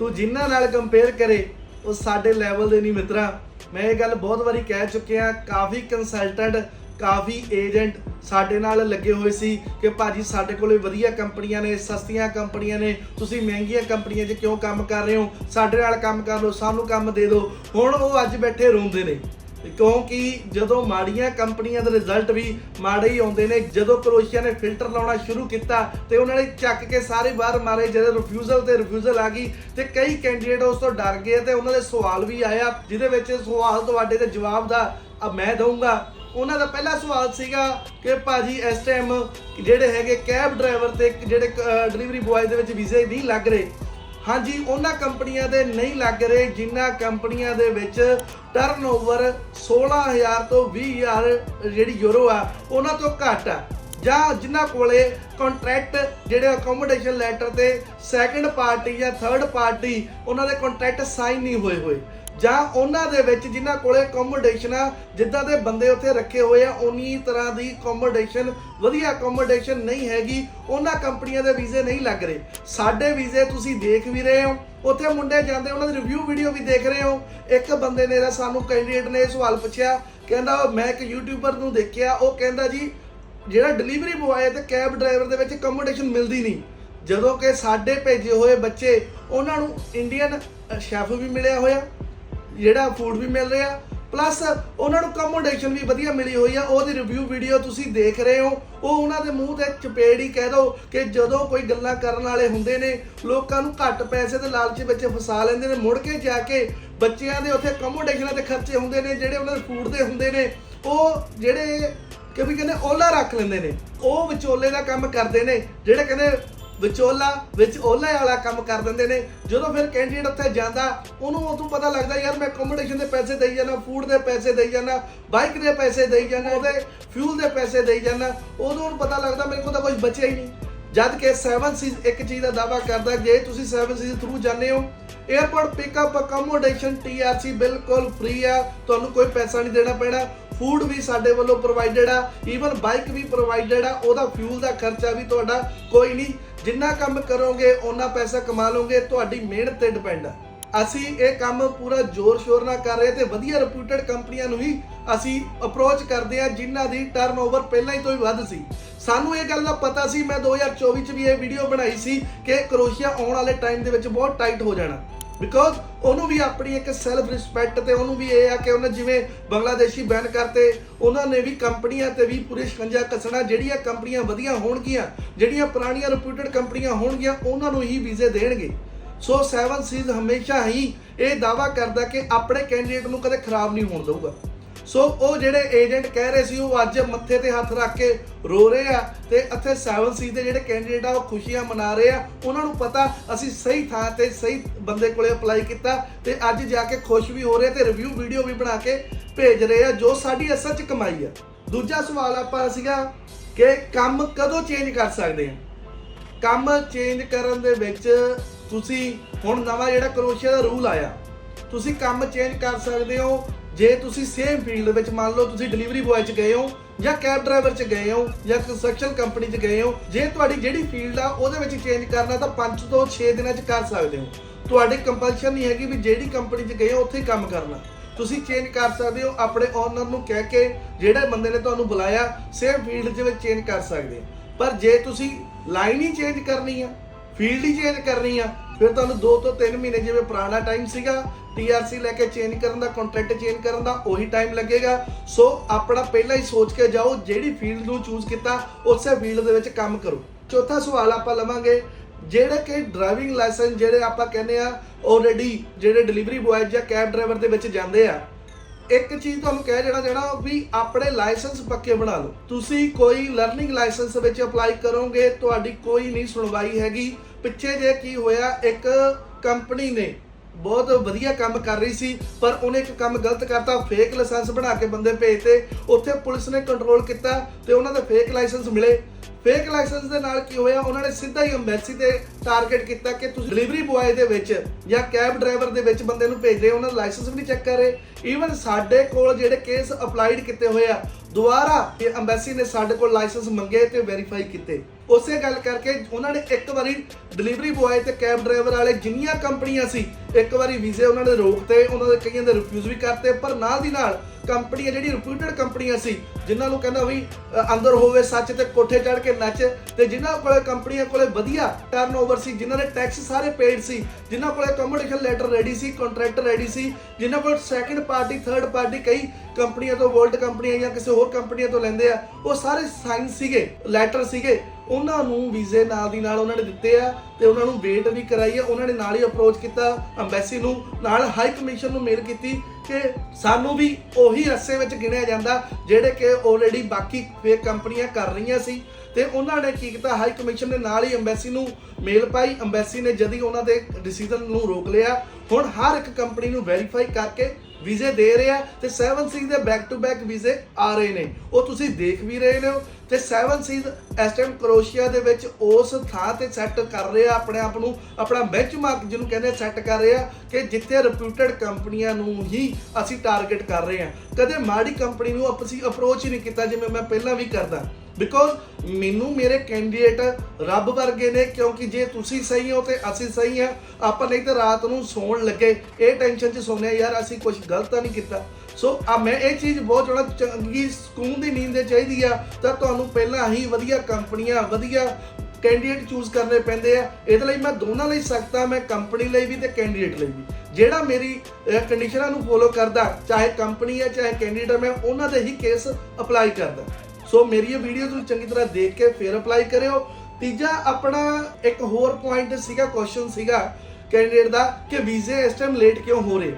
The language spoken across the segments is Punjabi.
ਤੂੰ ਜਿਨ੍ਹਾਂ ਨਾਲ ਕੰਪੇਅਰ ਕਰੇ, ਉਹ ਸਾਡੇ ਲੈਵਲ ਦੇ ਨਹੀਂ ਮਿੱਤਰਾ। ਮੈਂ ਇਹ ਗੱਲ ਬਹੁਤ ਵਾਰੀ ਕਹਿ ਚੁੱਕਿਆ ਕਾਫੀ ਕੰਸਲਟੈਂਟ ਕਾਫੀ ਏਜੰਟ ਸਾਡੇ ਨਾਲ ਲੱਗੇ ਹੋਏ ਸੀ ਕਿ ਭਾਜੀ ਸਾਡੇ ਕੋਲੇ ਵਧੀਆ ਕੰਪਨੀਆਂ ਨੇ, ਸਸਤੀਆਂ ਕੰਪਨੀਆਂ ਨੇ, ਤੁਸੀਂ ਮਹਿੰਗੀਆਂ ਕੰਪਨੀਆਂ 'ਚ ਕਿਉਂ ਕੰਮ ਕਰ ਰਹੇ ਹੋ? ਸਾਡੇ ਨਾਲ ਕੰਮ ਕਰ ਲਓ, ਸਾਨੂੰ ਕੰਮ ਦੇ ਦਿਓ। ਹੁਣ ਉਹ ਅੱਜ ਬੈਠੇ ਰੋਂਦੇ ਨੇ। ਕਿਉਂਕਿ ਜਦੋਂ ਮਾੜੀਆਂ ਕੰਪਨੀਆਂ ਦੇ ਰਿਜ਼ਲਟ ਵੀ ਮਾੜੇ ਹੀ ਆਉਂਦੇ ਨੇ, ਜਦੋਂ ਕਰੋਸ਼ੀਆ ਨੇ ਫਿਲਟਰ ਲਾਉਣਾ ਸ਼ੁਰੂ ਕੀਤਾ ਤੇ ਉਹਨਾਂ ਨੇ ਚੱਕ ਕੇ ਸਾਰੇ ਬਾਹਰ ਮਾਰੇ ਜਦੋਂ ਰਿਫਿਊਜ਼ਲ ਤੇ ਰਿਫਿਊਜ਼ਲ ਆ ਗਈ ਤੇ ਕਈ ਕੈਂਡੀਡੇਟ ਉਸ ਤੋਂ ਡਰ ਗਏ ਤੇ ਉਹਨਾਂ ਦੇ ਸਵਾਲ ਵੀ ਆਇਆ ਜਿਹਦੇ ਵਿੱਚ ਸਵਾਲ ਤੁਹਾਡੇ ਤੇ ਜਵਾਬ ਦਾ, ਅ, ਮੈਂ ਦਊਂਗਾ। ਉਹਨਾਂ ਦਾ ਪਹਿਲਾ ਸਵਾਲ ਸੀਗਾ ਕਿ ਭਾਜੀ ਇਸ ਟਾਈਮ ਜਿਹੜੇ ਹੈਗੇ ਕੈਬ ਡਰਾਈਵਰ ਤੇ ਜਿਹੜੇ ਡਿਲੀਵਰੀ ਬੁਆਏ ਦੇ ਵਿੱਚ ਵੀਜ਼ੇ ਨਹੀਂ ਲੱਗ ਰਹੇ। ਹਾਂਜੀ, ਉਹਨਾਂ ਕੰਪਨੀਆਂ ਦੇ ਨਹੀਂ ਲੱਗ ਰਹੇ, ਜਿਨ੍ਹਾਂ ਕੰਪਨੀਆਂ ਦੇ ਵਿੱਚ ਟਰਨਓਵਰ 16000 ਤੋਂ 20000 ਜਿਹੜੀ ਯੂਰੋ ਆ, ਉਹਨਾਂ ਤੋਂ ਘੱਟ ਆ। ਜਾਂ ਜਿਨ੍ਹਾਂ ਕੋਲੇ ਕੰਟਰੈਕਟ ਜਿਹੜੇ ਅਕੋਮੋਡੇਸ਼ਨ ਲੈਟਰ ਤੇ ਸੈਕੰਡ ਪਾਰਟੀ ਜਾਂ ਥਰਡ ਪਾਰਟੀ ਉਹਨਾਂ ਦੇ ਕੰਟਰੈਕਟ ਸਾਈਨ ਨਹੀਂ ਹੋਏ ਹੋਏ। ਜਾਂ ਉਹਨਾਂ ਦੇ ਵਿੱਚ ਜਿਨ੍ਹਾਂ ਕੋਲੇ ਅਕੋਮੋਡੇਸ਼ਨ ਆ, ਜਿੱਦਾਂ ਦੇ ਬੰਦੇ ਉੱਥੇ ਰੱਖੇ ਹੋਏ ਆ ਉਨੀ ਤਰ੍ਹਾਂ ਦੀ ਅਕੋਮੋਡੇਸ਼ਨ ਵਧੀਆ ਅਕੋਮੋਡੇਸ਼ਨ ਨਹੀਂ ਹੈਗੀ, ਉਹਨਾਂ ਕੰਪਨੀਆਂ ਦੇ ਵੀਜ਼ੇ ਨਹੀਂ ਲੱਗ ਰਹੇ। ਸਾਡੇ ਵੀਜ਼ੇ ਤੁਸੀਂ ਦੇਖ ਵੀ ਰਹੇ ਹੋ। ਉੱਥੇ ਮੁੰਡੇ ਜਾਂਦੇ, ਉਹਨਾਂ ਦੀ ਰਿਵਿਊ ਵੀਡੀਓ ਵੀ ਦੇਖ ਰਹੇ ਹੋ। ਇੱਕ ਬੰਦੇ ਨੇ ਤਾਂ ਸਾਨੂੰ ਕੈਂਡੀਡੇਟ ਨੇ ਸਵਾਲ ਪੁੱਛਿਆ, ਕਹਿੰਦਾ ਮੈਂ ਇੱਕ ਯੂਟਿਊਬਰ ਨੂੰ ਦੇਖਿਆ, ਉਹ ਕਹਿੰਦਾ ਜੀ, ਜਿਹੜਾ ਡਿਲੀਵਰੀ ਬੁਆਏ ਤੇ ਕੈਬ ਡਰਾਈਵਰ ਦੇ ਵਿੱਚ ਅਕੋਮੋਡੇਸ਼ਨ ਮਿਲਦੀ ਨਹੀਂ। ਜਦੋਂ ਕਿ ਸਾਡੇ ਭੇਜੇ ਹੋਏ ਬੱਚੇ, ਉਹਨਾਂ ਨੂੰ ਇੰਡੀਅਨ ਸ਼ੈਫ ਵੀ ਮਿਲਿਆ ਹੋਇਆ। ਜਿਹੜਾ ਫੂਡ ਵੀ ਮਿਲ ਰਿਹਾ। ਪਲੱਸ ਉਹਨਾਂ ਨੂੰ ਅਕੋਮੋਡੇਸ਼ਨ ਵੀ ਵਧੀਆ ਮਿਲੀ ਹੋਈ ਆ। ਉਹਦੀ ਰਿਵਿਊ ਵੀਡੀਓ ਤੁਸੀਂ ਦੇਖ ਰਹੇ ਹੋ। ਉਹ ਉਹਨਾਂ ਦੇ ਮੂੰਹ ਤੇ ਚਪੇੜ ਹੀ ਕਹਿ ਦੋ ਕਿ ਜਦੋਂ ਕੋਈ ਗੱਲਾਂ ਕਰਨ ਵਾਲੇ ਹੁੰਦੇ ਨੇ, ਲੋਕਾਂ ਨੂੰ ਘੱਟ ਪੈਸੇ ਦੇ ਲਾਲਚ ਵਿੱਚ ਫਸਾ ਲੈਂਦੇ ਨੇ। ਮੁੜ ਕੇ ਜਾ ਕੇ ਬੱਚਿਆਂ ਦੇ ਉੱਥੇ ਅਕੋਮੋਡੇਸ਼ਨਾਂ ਤੇ ਖਰਚੇ ਹੁੰਦੇ ਨੇ, ਜਿਹੜੇ ਉਹਨਾਂ ਦੇ ਫੂਡ ਦੇ ਹੁੰਦੇ ਨੇ, ਉਹ ਜਿਹੜੇ ਕਿ ਵੀ ਕਹਿੰਦੇ ਓਲਾ ਰੱਖ ਲੈਂਦੇ ਨੇ। ਉਹ ਵਿਚੋਲੇ ਦਾ ਕੰਮ ਕਰਦੇ ਨੇ, ਜਿਹੜੇ ਕਹਿੰਦੇ ਵਿਚੋਲਾ, ਵਿੱਚ ਓਲੇ ਵਾਲਾ ਕੰਮ ਕਰ ਦਿੰਦੇ ਨੇ। ਜਦੋਂ ਫਿਰ ਕੈਂਡੀਡੇਟ ਉੱਥੇ ਜਾਂਦਾ, ਉਹਨੂੰ ਉਦੋਂ ਪਤਾ ਲੱਗਦਾ, ਯਾਰ, ਮੈਂ ਅਕੋਮੋਡੇਸ਼ਨ ਦੇ ਪੈਸੇ ਦੇਈ ਜਾਣਾ ਫੂਡ ਦੇ ਪੈਸੇ ਦੇਈ ਜਾਣਾ ਬਾਈਕ ਦੇ ਪੈਸੇ ਦੇਈ ਜਾਣਾ ਉਹਦੇ ਫਿਊਲ ਦੇ ਪੈਸੇ ਦੇਈ ਜਾਣਾ ਉਦੋਂ ਉਹਨੂੰ ਪਤਾ ਲੱਗਦਾ, ਮੇਰੇ ਕੋਲ ਤਾਂ ਕੁਝ ਬਚਿਆ ਹੀ ਨਹੀਂ। ਜਦ ਕਿ 7 ਸੀਜ਼ ਇੱਕ ਚੀਜ਼ ਦਾ ਦਾਵਾ ਕਰਦਾ, ਜੇ ਤੁਸੀਂ 7 ਸੀਜ਼ ਥਰੂ ਜਾਂਦੇ ਹੋ 에어ਪੋਰਟ ਪਿਕਅਪ ਅਕੋਮੋਡੇਸ਼ਨ TRC ਬਿਲਕੁਲ ਫ੍ਰੀ ਆ। ਤੁਹਾਨੂੰ ਕੋਈ ਪੈਸਾ ਨਹੀਂ ਦੇਣਾ ਪੈਣਾ। ਫੂਡ ਵੀ ਸਾਡੇ ਵੱਲੋਂ ਪ੍ਰੋਵਾਈਡਡ ਆ। ਈਵਨ ਬਾਈਕ ਵੀ ਪ੍ਰੋਵਾਈਡਡ ਆ। ਉਹਦਾ ਫਿਊਲ ਦਾ ਖਰਚਾ ਵੀ ਤੁਹਾਡਾ ਕੋਈ ਨਹੀਂ। ਜਿੰਨਾ ਕੰਮ ਕਰੋਗੇ ਉਹਨਾਂ ਪੈਸਾ ਕਮਾ ਲਓਗੇ, ਤੁਹਾਡੀ ਮਿਹਨਤ ਤੇ ਡਿਪੈਂਡ ਆ। ਅਸੀਂ ਇਹ ਕੰਮ ਪੂਰਾ ਜ਼ੋਰ ਸ਼ੋਰ ਨਾਲ ਕਰ ਰਹੇ ਤੇ ਵਧੀਆ ਰਿਪਿਊਟਡ ਕੰਪਨੀਆਂ ਨੂੰ ਹੀ ਅਸੀਂ ਅਪਰੋਚ ਕਰਦੇ ਆ ਜਿਨ੍ਹਾਂ ਦੀ ਟਰਨਓਵਰ ਪਹਿਲਾਂ ਹੀ ਤੋਂ ਹੀ ਵੱਧ ਸੀ। ਸਾਨੂੰ ਇਹ ਗੱਲ ਦਾ ਪਤਾ ਸੀ, ਮੈਂ 2024 ਚ ਵੀ ਇਹ ਵੀਡੀਓ ਬਣਾਈ ਸੀ ਕਿ ਕਰੋਸ਼ੀਆ ਆਉਣ ਵਾਲੇ ਟਾਈਮ ਦੇ ਵਿੱਚ ਬਹੁਤ ਟਾਈਟ ਹੋ ਜਾਣਾ। ਬਿਕੋਜ਼ ਉਹਨੂੰ ਵੀ ਆਪਣੀ ਇੱਕ ਸੈਲਫ ਰਿਸਪੈਕਟ ਤੇ ਉਹਨੂੰ ਵੀ ਇਹ ਆ ਕਿ ਉਹਨੇ ਜਿਵੇਂ ਬੰਗਲਾਦੇਸ਼ੀ ਬੈਨ ਕਰਤੇ, ਉਹਨਾਂ ਨੇ ਵੀ ਕੰਪਨੀਆਂ ਤੇ ਵੀ ਪੂਰੇ ਸ਼ਿਕੰਜਾ ਕੱਸਣਾ, ਜਿਹੜੀਆਂ ਕੰਪਨੀਆਂ ਵਧੀਆ ਹੋਣਗੀਆਂ, ਜਿਹੜੀਆਂ ਪੁਰਾਣੀਆਂ ਰਿਪਿਊਟਡ ਕੰਪਨੀਆਂ ਹੋਣਗੀਆਂ, ਉਹਨਾਂ ਨੂੰ ਹੀ ਵੀਜ਼ੇ ਦੇਣਗੇ। ਸੋ ਸੈਵਨ ਸੀਜ਼ ਹਮੇਸ਼ਾ ਹੀ ਇਹ ਦਾਵਾ ਕਰਦਾ ਕਿ ਆਪਣੇ ਕੈਂਡੀਡੇਟ ਨੂੰ ਕਦੇ ਖਰਾਬ ਨਹੀਂ ਹੋਣ ਦੇਊਗਾ। ਸੋ ਉਹ ਜਿਹੜੇ ਏਜੰਟ ਕਹਿ ਰਹੇ ਸੀ, ਉਹ ਅੱਜ ਮੱਥੇ ਤੇ ਹੱਥ ਰੱਖ ਕੇ ਰੋ ਰਹੇ ਆ ਤੇ ਇੱਥੇ 7 ਸੀ ਦੇ ਜਿਹੜੇ ਕੈਂਡੀਡੇਟ ਆ, ਉਹ ਖੁਸ਼ੀਆਂ ਮਨਾ ਰਹੇ ਆ। ਉਹਨਾਂ ਨੂੰ ਪਤਾ ਅਸੀਂ ਸਹੀ ਥਾਂ ਤੇ ਸਹੀ ਬੰਦੇ ਕੋਲੇ ਅਪਲਾਈ ਕੀਤਾ ਤੇ ਅੱਜ ਜਾ ਕੇ ਖੁਸ਼ ਵੀ ਹੋ ਰਹੇ ਤੇ ਰਿਵਿਊ ਵੀਡੀਓ ਵੀ ਬਣਾ ਕੇ ਭੇਜ ਰਹੇ ਆ, ਜੋ ਸਾਡੀ ਅਸਲ ਚ ਕਮਾਈ ਆ। ਦੂਜਾ ਸਵਾਲ ਆਪਾਂ ਸੀਗਾ ਕਿ ਕੰਮ ਕਦੋਂ ਚੇਂਜ ਕਰ ਸਕਦੇ ਆ? ਕੰਮ ਚੇਂਜ ਕਰਨ ਦੇ ਵਿੱਚ ਤੁਸੀਂ ਹੁਣ ਨਵਾਂ ਜਿਹੜਾ ਕਰੋਸ਼ੀਆ ਦਾ ਰੂਲ ਆਇਆ, ਤੁਸੀਂ ਕੰਮ ਚੇਂਜ ਕਰ ਸਕਦੇ ਹੋ ਜੇ ਤੁਸੀਂ ਸੇਮ ਫੀਲਡ ਵਿੱਚ ਮੰਨ ਲਓ ਤੁਸੀਂ ਡਿਲੀਵਰੀ ਬॉय ਚ ਗਏ ਹੋ ਜਾਂ ਕੈਬ ਡਰਾਈਵਰ ਚ ਗਏ ਹੋ ਜਾਂ ਕੰਸਟਰਕਸ਼ਨ ਕੰਪਨੀ ਚ ਗਏ ਹੋ, ਜੇ ਤੁਹਾਡੀ ਜਿਹੜੀ ਫੀਲਡ ਆ ਉਹਦੇ ਵਿੱਚ ਚੇਂਜ ਕਰਨਾ ਤਾਂ 5 ਤੋਂ 6 ਦਿਨਾਂ ਚ ਕਰ ਸਕਦੇ ਹੋ। ਤੁਹਾਡੀ ਕੰਪਲਸ਼ਨ ਨਹੀਂ ਹੈਗੀ ਵੀ ਜਿਹੜੀ ਕੰਪਨੀ ਚ ਗਏ ਹੋ ਉੱਥੇ ਹੀ ਕੰਮ ਕਰਨਾ। ਤੁਸੀਂ ਚੇਂਜ ਕਰ ਸਕਦੇ ਹੋ ਆਪਣੇ ਓਨਰ ਨੂੰ ਕਹਿ ਕੇ ਜਿਹੜੇ ਬੰਦੇ ਨੇ ਤੁਹਾਨੂੰ ਬੁਲਾਇਆ ਸੇਮ ਫੀਲਡ 'ਚ ਵਿੱਚ ਚੇਂਜ ਕਰ ਸਕਦੇ ਹੋ। ਪਰ ਜੇ ਤੁਸੀਂ ਲਾਈਨ ਹੀ ਚੇਂਜ ਕਰਨੀ ਆ ਫੀਲਡ ਹੀ ਚੇਂਜ ਕਰਨੀ ਆ। ਫਿਰ ਤੁਹਾਨੂੰ 2 ਤੋਂ 3 ਮਹੀਨੇ ਜਿਵੇਂ ਪੁਰਾਣਾ ਟਾਈਮ ਸੀਗਾ TRC ਲੈ ਕੇ ਚੇਂਜ ਕਰਨ ਦਾ ਕੰਟਰੈਕਟ ਚੇਂਜ ਕਰਨ ਦਾ, ਉਹੀ ਟਾਈਮ ਲੱਗੇਗਾ। ਸੋ ਆਪਣਾ ਪਹਿਲਾਂ ਹੀ ਸੋਚ ਕੇ ਜਾਓ, ਜਿਹੜੀ ਫੀਲਡ ਨੂੰ ਚੂਜ਼ ਕੀਤਾ, ਉਸੇ ਫੀਲਡ ਦੇ ਵਿੱਚ ਕੰਮ ਕਰੋ। ਚੌਥਾ ਸਵਾਲ ਆਪਾਂ ਲਵਾਂਗੇ, ਜਿਹੜੇ ਕਿ ਡਰਾਈਵਿੰਗ ਲਾਇਸੈਂਸ ਜਿਹੜੇ ਆਪਾਂ ਕਹਿੰਦੇ ਆ ਆਲਰੇਡੀ ਜਿਹੜੇ ਡਿਲੀਵਰੀ ਬॉय ਜਾਂ ਕੈਬ ਡਰਾਈਵਰ ਦੇ ਵਿੱਚ ਜਾਂਦੇ ਆ, ਇੱਕ ਚੀਜ਼ ਤੁਹਾਨੂੰ ਕਹਿ ਦੇਣਾ ਚਾਹਣਾ ਵੀ ਆਪਣੇ ਲਾਇਸੈਂਸ ਪੱਕੇ ਬਣਾ ਲਓ। ਤੁਸੀਂ ਕੋਈ ਲਰਨਿੰਗ ਲਾਇਸੈਂਸ ਵਿੱਚ ਅਪਲਾਈ ਕਰੋਗੇ, ਤੁਹਾਡੀ ਕੋਈ ਨਹੀਂ ਸੁਣਵਾਈ ਹੈਗੀ। ਪਿੱਛੇ ਜੇ ਕੀ ਹੋਇਆ, ਇੱਕ ਕੰਪਨੀ ਨੇ ਬਹੁਤ ਵਧੀਆ ਕੰਮ ਕਰ ਰਹੀ ਸੀ, ਪਰ ਉਹਨੇ ਇੱਕ ਕੰਮ ਗਲਤ ਕਰਤਾ ਫੇਕ ਲਾਇਸੈਂਸ ਬਣਾ ਕੇ ਬੰਦੇ ਭੇਜਤੇ। ਉੱਥੇ ਪੁਲਿਸ ਨੇ ਕੰਟਰੋਲ ਕੀਤਾ ਤੇ ਉਹਨਾਂ ਦੇ ਫੇਕ ਲਾਇਸੈਂਸ ਮਿਲੇ। ਫੇਕ ਲਾਇਸੈਂਸ ਦੇ ਨਾਲ ਕੀ ਹੋਇਆ, ਉਹਨਾਂ ਨੇ ਸਿੱਧਾ ਹੀ ਅੰਬੈਸੀ ਤੇ ਟਾਰਗੇਟ ਕੀਤਾ ਕਿ ਤੁਸੀਂ ਡਿਲੀਵਰੀ ਬॉय ਦੇ ਵਿੱਚ ਜਾਂ ਕੈਬ ਡਰਾਈਵਰ ਦੇ ਵਿੱਚ ਬੰਦੇ ਨੂੰ ਭੇਜ ਰਹੇ ਉਹਨਾਂ ਦਾ ਲਾਇਸੈਂਸ ਵੀ ਨਹੀਂ ਚੈੱਕ ਕਰ ਰਹੇ। ਈਵਨ ਸਾਡੇ ਕੋਲ ਜਿਹੜੇ ਕੇਸ ਅਪਲਾਈਡ ਕੀਤੇ ਹੋਏ ਆ, ਦੁਬਾਰਾ ਇਹ ਅੰਬੈਸੀ ਨੇ ਸਾਡੇ ਕੋਲ ਲਾਇਸੈਂਸ ਮੰਗੇ ਤੇ ਵੈਰੀਫਾਈ ਕੀਤੇ। ਉਸੇ ਗੱਲ ਕਰਕੇ ਉਹਨਾਂ ਨੇ ਇੱਕ ਵਾਰੀ ਡਿਲੀਵਰੀ ਬੁਆਏ ਤੇ ਕੈਬ ਡਰਾਈਵਰ ਵਾਲੇ ਜਿੰਨੀਆਂ ਕੰਪਨੀਆਂ ਸੀ, ਇੱਕ ਵਾਰੀ ਵੀਜ਼ੇ ਉਹਨਾਂ ਨੇ ਰੋਕਤੇ, ਉਹਨਾਂ ਦੇ ਕਈਆਂ ਦੇ ਰਿਫਿਊਜ਼ ਵੀ ਕਰਤੇ, ਪਰ ਨਾਲ ਦੀ ਨਾਲ ਕੰਪਨੀਆਂ ਜਿਹੜੀ ਰਿਪਿਊਟਡ ਕੰਪਨੀਆਂ ਸੀ, ਜਿਨ੍ਹਾਂ ਨੂੰ ਕਹਿੰਦਾ ਵੀ ਅੰਦਰ ਹੋਵੇ ਸੱਚ ਤੇ ਕੋਠੇ ਚੜ ਕੇ ਨੱਚ, ਤੇ ਜਿਨ੍ਹਾਂ ਕੋਲੇ ਕੰਪਨੀਆਂ ਕੋਲੇ ਵਧੀਆ ਟਰਨਓਵਰ ਸੀ, ਜਿਨ੍ਹਾਂ ਦੇ ਟੈਕਸ ਸਾਰੇ ਪੇਡ ਸੀ, ਜਿਨ੍ਹਾਂ ਕੋਲੇ ਅਕੋਮੋਡੇਸ਼ਨ ਲੈਟਰ ਰੈਡੀ ਸੀ ਕੰਟਰੈਕਟ ਰੈਡੀ ਸੀ, ਜਿਨ੍ਹਾਂ ਕੋਲ ਸੈਕੰਡ ਪਾਰਟੀ ਥਰਡ ਪਾਰਟੀ ਕਈ ਕੰਪਨੀਆਂ ਤੋਂ ਵਰਲਡ ਕੰਪਨੀਆਂ ਜਾਂ ਕਿਸੇ ਹੋਰ ਕੰਪਨੀਆਂ ਤੋਂ ਲੈਂਦੇ ਆ, ਉਹ ਸਾਰੇ ਸਾਈਨ ਸੀਗੇ ਲੈਟਰ ਸੀਗੇ ਉਹਨਾਂ ਨੂੰ ਵੀਜ਼ੇ ਨਾਲ ਦੀ ਨਾਲ ਉਹਨਾਂ ਨੇ ਦਿੱਤੇ ਆ ਤੇ ਉਹਨਾਂ ਨੂੰ ਵੇਟ ਵੀ ਕਰਾਈ ਆ। ਉਹਨਾਂ ਨੇ ਨਾਲ ਹੀ ਅਪਰੋਚ ਕੀਤਾ ਐਮਬੈਸੀ ਨੂੰ। ਨਾਲ ਹਾਈ ਕਮਿਸ਼ਨ ਨੂੰ ਮੇਲ ਕੀਤੀ ਕਿ ਸਾਨੂੰ ਵੀ ਉਹੀ ਰਸਤੇ ਵਿੱਚ ਗਿਣਿਆ ਜਾਂਦਾ ਜਿਹੜੇ ਕਿ ਆਲਰੇਡੀ ਬਾਕੀ ਫੇਕ ਕੰਪਨੀਆਂ ਕਰ ਰਹੀਆਂ ਸੀ। ਤੇ ਉਹਨਾਂ ਨੇ ਕੀ ਕੀਤਾ? ਹਾਈ ਕਮਿਸ਼ਨ ਨੇ ਨਾਲ ਹੀ ਐਮਬੈਸੀ ਨੂੰ ਮੇਲ ਪਾਈ। ਐਮਬੈਸੀ ਨੇ ਜਦੀ ਉਹਨਾਂ ਦੇ ਡਿਸੀਜਨ ਨੂੰ ਰੋਕ ਲਿਆ। ਹੁਣ ਹਰ ਇੱਕ ਕੰਪਨੀ ਨੂੰ ਵੈਰੀਫਾਈ ਕਰਕੇ ਵੀਜ਼ੇ ਦੇ ਰਿਹਾ ਤੇ 7 ਸੀਜ਼ ਦੇ ਬੈਕ ਟੂ ਬੈਕ ਵੀਜ਼ੇ ਆ ਰਹੇ ਨੇ। ਉਹ ਤੁਸੀਂ ਦੇਖ ਵੀ ਰਹੇ ਹੋ ਤੇ 7 ਸੀਜ਼ ਇਸ ਟਾਈਮ ਕਰੋਸ਼ੀਆ ਦੇ ਵਿੱਚ ਉਸ ਥਾਂ ਤੇ ਸੈੱਟ ਕਰ ਰਿਹਾ ਆਪਣੇ ਆਪ ਨੂੰ। ਆਪਣਾ ਬੈਂਚਮਾਰਕ ਜਿਹਨੂੰ ਕਹਿੰਦੇ ਸੈੱਟ ਕਰ ਰਿਹਾ ਕਿ ਜਿੱਥੇ ਰਿਪਿਊਟਡ ਕੰਪਨੀਆਂ ਨੂੰ ਹੀ ਅਸੀਂ ਟਾਰਗੇਟ ਕਰ ਰਹੇ ਹਾਂ ਕਦੇ ਮਾੜੀ ਕੰਪਨੀ ਨੂੰ ਅਸੀਂ ਅਪਰੋਚ ਹੀ ਨਹੀਂ ਕੀਤਾ, ਜਿਵੇਂ ਮੈਂ ਪਹਿਲਾਂ ਵੀ ਕਰਦਾ। ਬਿਕੋਜ਼ ਮੈਨੂੰ ਮੇਰੇ ਕੈਂਡੀਡੇਟ ਰੱਬ ਵਰਗੇ ਨੇ, ਕਿਉਂਕਿ ਜੇ ਤੁਸੀਂ ਸਹੀ ਹੋ ਤੇ ਅਸੀਂ ਸਹੀ ਆ ਆਪਾਂ ਨਹੀਂ ਤਾਂ ਰਾਤ ਨੂੰ ਸੌਣ ਲੱਗੇ। ਇਹ ਟੈਨਸ਼ਨ 'ਚ ਸੌਂਦੇ ਯਾਰ ਅਸੀਂ ਕੁਝ ਗਲਤ ਤਾਂ ਨਹੀਂ ਕੀਤਾ। ਸੋ ਆ ਮੈਂ ਇਹ ਚੀਜ਼ ਬਹੁਤ ਜਿਹੜਾ ਚੰਗੀ ਸਕੂਨ ਦੀ ਨੀਂਦ ਦੇ ਚਾਹੀਦੀ ਆ, ਤਾਂ ਤੁਹਾਨੂੰ ਪਹਿਲਾਂ ਹੀ ਵਧੀਆ ਕੰਪਨੀਆਂ, ਵਧੀਆ ਕੈਂਡੀਡੇਟ ਚੂਜ਼ ਕਰਨੇ ਪੈਂਦੇ ਆ। ਇਹਦੇ ਲਈ ਮੈਂ ਦੋਨਾਂ ਲਈ ਸਕਦਾ ਮੈਂ ਕੰਪਨੀ ਲਈ ਵੀ ਤੇ ਕੈਂਡੀਡੇਟ ਲਈ ਵੀ। ਜਿਹੜਾ ਮੇਰੀ ਕੰਡੀਸ਼ਨਾਂ ਨੂੰ ਫੋਲੋ ਕਰਦਾ, ਚਾਹੇ ਕੰਪਨੀ ਹੈ ਚਾਹੇ ਕੈਂਡੀਡੇਟ ਮੈਂ ਉਹਨਾਂ ਦੇ ਹੀ ਕੇਸ ਅਪਲਾਈ ਕਰਦਾ। ਸੋ ਮੇਰੀ ਇਹ ਵੀਡੀਓ ਤੁਸੀਂ ਚੰਗੀ ਤਰ੍ਹਾਂ ਦੇਖ ਕੇ ਫਿਰ ਅਪਲਾਈ ਕਰਿਓ। ਤੀਜਾ ਆਪਣਾ ਇੱਕ ਹੋਰ ਪੁਆਇੰਟ ਸੀਗਾ ਕੁਐਸਚਨ ਸੀਗਾ ਕੈਂਡੀਡੇਟ ਦਾ ਕਿ ਵੀਜ਼ੇ ਇਸ ਟਾਈਮ ਲੇਟ ਕਿਉਂ ਹੋ ਰਹੇ?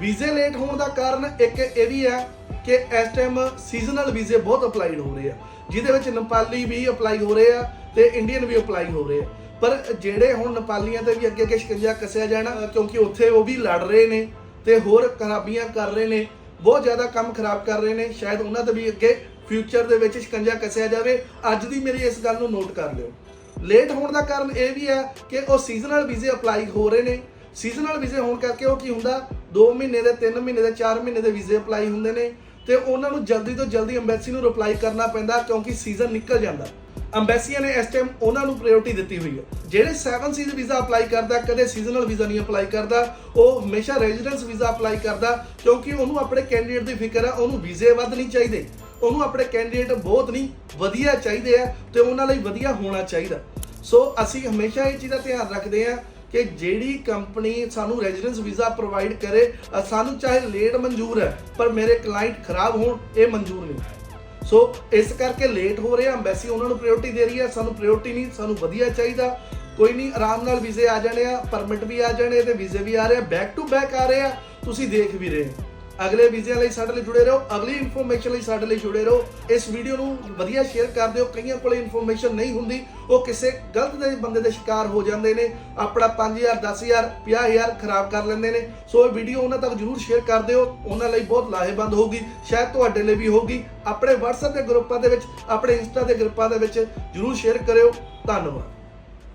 ਵੀਜ਼ੇ ਲੇਟ ਹੋਣ ਦਾ ਕਾਰਨ ਇੱਕ ਇਹ ਵੀ ਹੈ ਕਿ ਇਸ ਟਾਈਮ ਸੀਜ਼ਨਲ ਵੀਜ਼ੇ ਬਹੁਤ ਅਪਲਾਈਡ ਹੋ ਰਹੇ ਆ, ਜਿਹਦੇ ਵਿੱਚ ਨੇਪਾਲੀ ਵੀ ਅਪਲਾਈ ਹੋ ਰਹੇ ਆ ਤੇ ਇੰਡੀਅਨ ਵੀ ਅਪਲਾਈ ਹੋ ਰਹੇ ਆ। ਪਰ ਜਿਹੜੇ ਹੁਣ ਨੇਪਾਲੀਆਂ ਤੇ ਵੀ ਅੱਗੇ ਅੱਗੇ ਸ਼ਿਕੰਜਾ ਕੱਸਿਆ ਜਾਣਾ, ਕਿਉਂਕਿ ਉੱਥੇ ਉਹ ਵੀ ਲੜ ਰਹੇ ਨੇ ਤੇ ਹੋਰ ਖਰਾਬੀਆਂ ਕਰ ਰਹੇ ਨੇ, ਬਹੁਤ ਜ਼ਿਆਦਾ ਕੰਮ ਖਰਾਬ ਕਰ ਰਹੇ ਨੇ, ਸ਼ਾਇਦ ਉਹਨਾਂ ਤੇ ਵੀ ਅੱਗੇ ਫਿਊਚਰ ਦੇ ਵਿੱਚ ਸ਼ਿਕੰਜਾ ਕੱਸਿਆ ਜਾਵੇ, ਅੱਜ ਦੀ ਮੇਰੀ ਇਸ ਗੱਲ ਨੂੰ ਨੋਟ ਕਰ ਲਿਓ। ਲੇਟ ਹੋਣ ਦਾ ਕਾਰਨ ਇਹ ਵੀ ਹੈ ਕਿ ਉਹ ਸੀਜ਼ਨਲ ਵੀਜ਼ੇ ਅਪਲਾਈ ਹੋ ਰਹੇ ਨੇ। ਸੀਜ਼ਨਲ ਵੀਜ਼ੇ ਹੋਣ ਕਰਕੇ ਉਹ ਕੀ ਹੁੰਦਾ? 2 ਮਹੀਨੇ ਦੇ 3 ਮਹੀਨੇ ਦੇ 4 ਮਹੀਨੇ ਦੇ ਵੀਜ਼ੇ ਅਪਲਾਈ ਹੁੰਦੇ ਨੇ ਤੇ ਉਹਨਾਂ ਨੂੰ ਜਲਦੀ ਤੋਂ ਜਲਦੀ ਐਮਬੈਸੀ ਨੂੰ ਰਿਪਲਾਈ ਕਰਨਾ ਪੈਂਦਾ ਕਿਉਂਕਿ ਸੀਜ਼ਨ ਨਿਕਲ ਜਾਂਦਾ। ਐਮਬੈਸੀਆਂ ਨੇ ਇਸ ਟਾਈਮ ਉਹਨਾਂ ਨੂੰ ਪ੍ਰਾਇੋਰਟੀ ਦਿੱਤੀ ਹੋਈ ਹੈ। ਜਿਹੜੇ 7 ਸੀਜ਼ ਵੀਜ਼ਾ ਅਪਲਾਈ ਕਰਦਾ, ਕਦੇ ਸੀਜ਼ਨਲ ਵੀਜ਼ਾ ਨਹੀਂ ਅਪਲਾਈ ਕਰਦਾ, ਉਹ ਹਮੇਸ਼ਾ ਰੈਜ਼ੀਡੈਂਸ ਵੀਜ਼ਾ ਅਪਲਾਈ ਕਰਦਾ ਕਿਉਂਕਿ ਉਹਨੂੰ ਆਪਣੇ ਕੈਂਡੀਡੇਟ ਦੀ ਫਿਕਰ ਹੈ, ਉਹਨੂੰ ਵੀਜ਼ੇ ਵੱਧ ਨਹੀਂ ਚਾਹੀਦੇ। ਉਹਨੂੰ ਆਪਣੇ ਕੈਂਡੀਡੇਟ ਬਹੁਤ ਨਹੀਂ, ਵਧੀਆ ਚਾਹੀਦੇ ਆ ਤੇ ਉਹਨਾਂ ਲਈ ਵਧੀਆ ਹੋਣਾ ਚਾਹੀਦਾ। ਸੋ ਅਸੀਂ ਹਮੇਸ਼ਾ ਇਹ ਚੀਜ਼ ਦਾ ਧਿਆਨ ਰੱਖਦੇ ਆ ਕਿ ਜਿਹੜੀ ਕੰਪਨੀ ਸਾਨੂੰ ਰੈਜ਼ੀਡੈਂਸ ਵੀਜ਼ਾ ਪ੍ਰੋਵਾਈਡ ਕਰੇ ਸਾਨੂੰ ਚਾਹੇ ਲੇਟ ਮਨਜ਼ੂਰ ਹੈ, ਪਰ ਮੇਰੇ ਕਲਾਇੰਟ ਖਰਾਬ ਹੋਣ, ਇਹ ਮਨਜ਼ੂਰ ਨਹੀਂ। ਸੋ ਇਸ ਕਰਕੇ ਲੇਟ ਹੋ ਰਿਹਾ ਐਮਬੈਸੀ ਉਹਨਾਂ ਨੂੰ ਪ੍ਰਾਇੋਰਟੀ ਦੇ ਰਹੀ ਹੈ ਸਾਨੂੰ ਪ੍ਰਾਇੋਰਟੀ ਨਹੀਂ, ਸਾਨੂੰ ਵਧੀਆ ਚਾਹੀਦਾ। ਕੋਈ ਨਹੀਂ, ਆਰਾਮ ਨਾਲ ਵੀਜ਼ੇ ਆ ਜਾਣੇ ਆ ਪਰਮਿਟ ਵੀ ਆ ਜਾਣੇ ਤੇ ਵੀਜ਼ੇ ਵੀ ਆ ਰਹੇ ਆ ਬੈਕ ਟੂ ਬੈਕ ਆ ਰਹੇ ਆ, ਤੁਸੀਂ ਦੇਖ ਵੀ ਰਹੇ ਹੋ। ਅਗਲੇ ਵੀਜ਼ਿਆਂ ਲਈ ਸਾਡੇ ਲਈ ਜੁੜੇ ਰਹੋ, ਅਗਲੀ ਇਨਫੋਰਮੇਸ਼ਨ ਲਈ ਸਾਡੇ ਲਈ ਜੁੜੇ ਰਹੋ। ਇਸ ਵੀਡੀਓ ਨੂੰ ਵਧੀਆ ਸ਼ੇਅਰ ਕਰ ਦਿਓ, ਕਈਆਂ ਕੋਲੇ ਇਨਫੋਰਮੇਸ਼ਨ ਨਹੀਂ ਹੁੰਦੀ, ਉਹ ਕਿਸੇ ਗਲਤ ਦੇ ਬੰਦੇ ਦੇ ਸ਼ਿਕਾਰ ਹੋ ਜਾਂਦੇ ਨੇ, ਆਪਣਾ 5000 10000 50000 ਖਰਾਬ ਕਰ ਲੈਂਦੇ ਨੇ। ਸੋ ਇਹ ਵੀਡੀਓ ਉਹਨਾਂ ਤੱਕ ਜਰੂਰ ਸ਼ੇਅਰ ਕਰ ਦਿਓ, ਉਹਨਾਂ ਲਈ ਬਹੁਤ ਲਾਹੇਵੰਦ ਹੋਊਗੀ, ਸ਼ਾਇਦ ਤੁਹਾਡੇ ਲਈ ਵੀ ਹੋਊਗੀ। ਆਪਣੇ WhatsApp ਦੇ ਗਰੁੱਪਾਂ ਦੇ ਵਿੱਚ, ਆਪਣੇ Insta ਦੇ ਗਰੁੱਪਾਂ ਦੇ ਵਿੱਚ ਜਰੂਰ ਸ਼ੇਅਰ ਕਰਿਓ। ਧੰਨਵਾਦ।